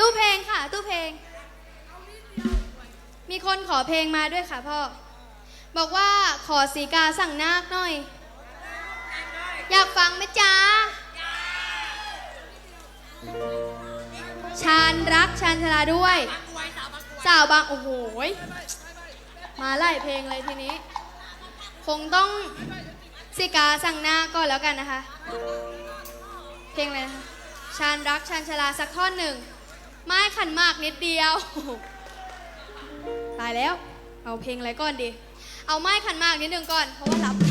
ตู้เพลงค่ะ ตู้เพลง มีคนขอเพลงมาด้วยค่ะพ่อ บอกว่าขอสีกาสั่งนาคหน่อย อยากฟังไหมจ๊ะชาญรักชาญชลาด้วย สาวบาง โอ้โหมาไล่เพลงเลยทีนี้ คงต้องสิกาสั่งหน้าก่อนแล้วกันนะคะ เพลงอะไรนะคะ ชาญรักชาญชลาสักท่อนหนึ่ง ไม้ขันมากนิดเดียว ตายแล้ว เอาเพลงอะไรก่อนดี เอาไม้ขันมากนิดหนึ่งก่อน เพราะว่ารับ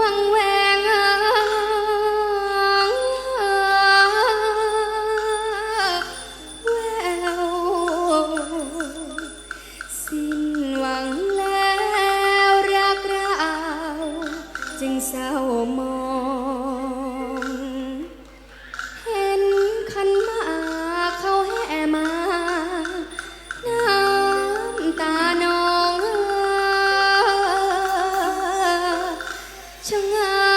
วังแวงแววสิ้นหวังแล้วรักเราจึงเศร้ามอง गा